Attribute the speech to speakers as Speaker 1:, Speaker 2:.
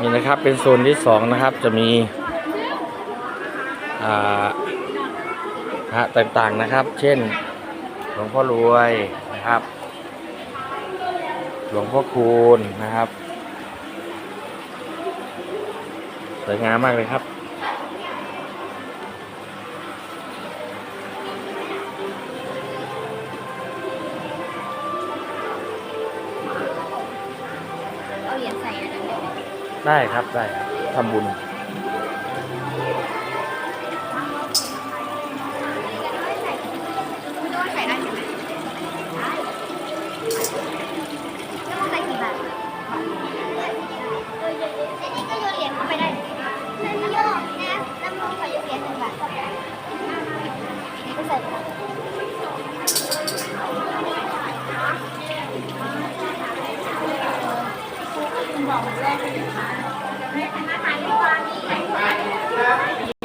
Speaker 1: นี่นะครับเป็นโซนที่สองนะครับจะมีพระต่างๆนะครับ เช่น หลวงพ่อรวยนะครับ หลวงพ่อคูณนะครับสวยงามมากเลยครับ
Speaker 2: เอาเหรียญใส่ ได้ไหม
Speaker 1: ได้ครับได้ครับทำบุญ
Speaker 2: ไม่ต้องใส่ได้ใช่ไหมได้แล้วมันใส่กี่บาทอันนี้ก็โยนเหรียญเข้าไปได้อันนี้โยนนะน้ำลงใส่เหรียญหนึ่งบาทไม่ใส่ บอกแรกเลยค่ะในคณะทายวัน